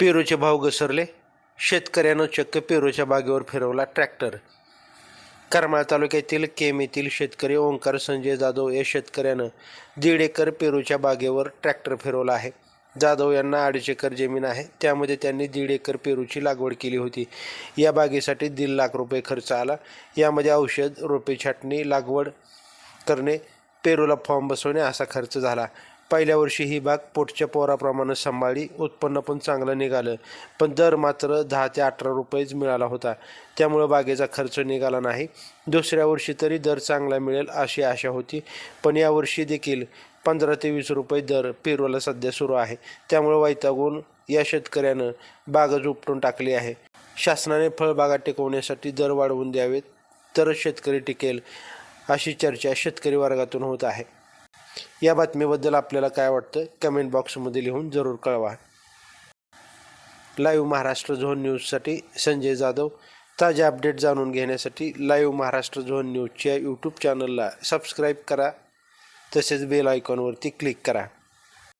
पेरूचे भाव घसरले. शेतकऱ्यानं चक्क पेरूच्या बागेवर फिरवला ट्रॅक्टर. करमाळ तालुक्यातील केम येथील शेतकरी ओंकार संजय जाधव या शेतकऱ्यानं दीड एकर पेरूच्या बागेवर ट्रॅक्टर फिरवला आहे. जाधव यांना अडीच एकर जमीन आहे. त्यामध्ये त्यांनी दीड एकर पेरूची लागवड केली होती. या बागेसाठी दीड लाख रुपये खर्च आला. यामध्ये औषध रोपे छाटणी लागवड करणे पेरूला फॉर्म बसवणे असा खर्च झाला. पहिल्या वर्षी ही बाग पोटच्या पोराप्रमाणे सांभाळली. उत्पन्न पण चांगलं निघालं. पण दर मात्र दहा ते अठरा रुपयेच मिळाला होता. त्यामुळं बागेचा खर्च निघाला नाही. दुसऱ्या वर्षी तरी दर चांगला मिळेल अशी आशा होती. पण यावर्षी देखील पंधरा ते वीस रुपये दर पेरूला सध्या सुरू आहे. त्यामुळं वैतागून या शेतकऱ्यानं बागच उपटून टाकली आहे. शासनाने फळबागा टिकवण्यासाठी दर वाढवून द्यावेत तरच शेतकरी टिकेल अशी चर्चा शेतकरी वर्गातून होत आहे. या बातमीबद्दल आपल्याला काय वाटतं कमेंट बॉक्समध्ये लिहून जरूर कळवा. लाईव्ह महाराष्ट्र झोन न्यूजसाठी संजय जाधव. ताजे अपडेट जाणून घेण्यासाठी लाईव्ह महाराष्ट्र झोन न्यूजच्या यूट्यूब चॅनलला सबस्क्राईब करा. तसेच बेल आयकॉनवरती क्लिक करा.